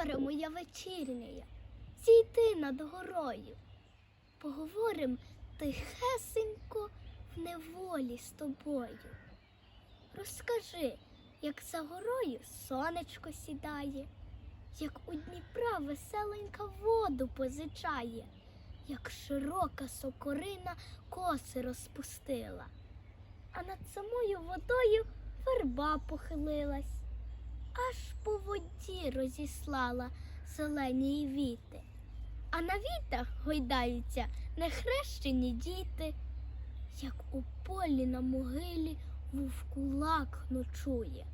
Зоре моя вечірняя, зійди над горою. Поговорим тихесенько в неволі з тобою. Розкажи, як за горою сонечко сідає, як у Дніпра веселенька воду позичає, як широка сокорина коси розпустила, а над самою водою верба похилилась, аж по розіслала зелені віти, а на вітах гойдаються нехрещені діти, як у полі на могилі вовкулак ночує,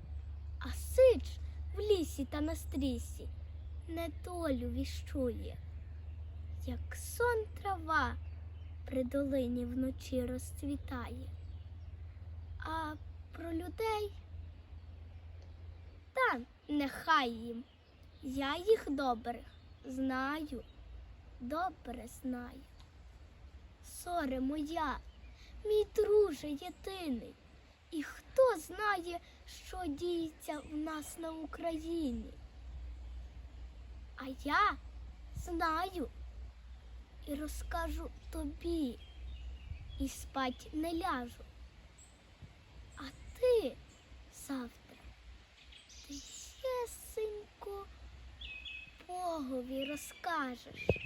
а сич в лісі та на стрісі недолю віщує, як сон трава при долині вночі розцвітає. А про людей та нехай їм. Я їх добрих знаю, добре знаю. Соре моя, мій друже єдиний, і хто знає, що діється в нас на Україні? А я знаю і розкажу тобі, і спать не ляжу. А ти Богові розкажеш.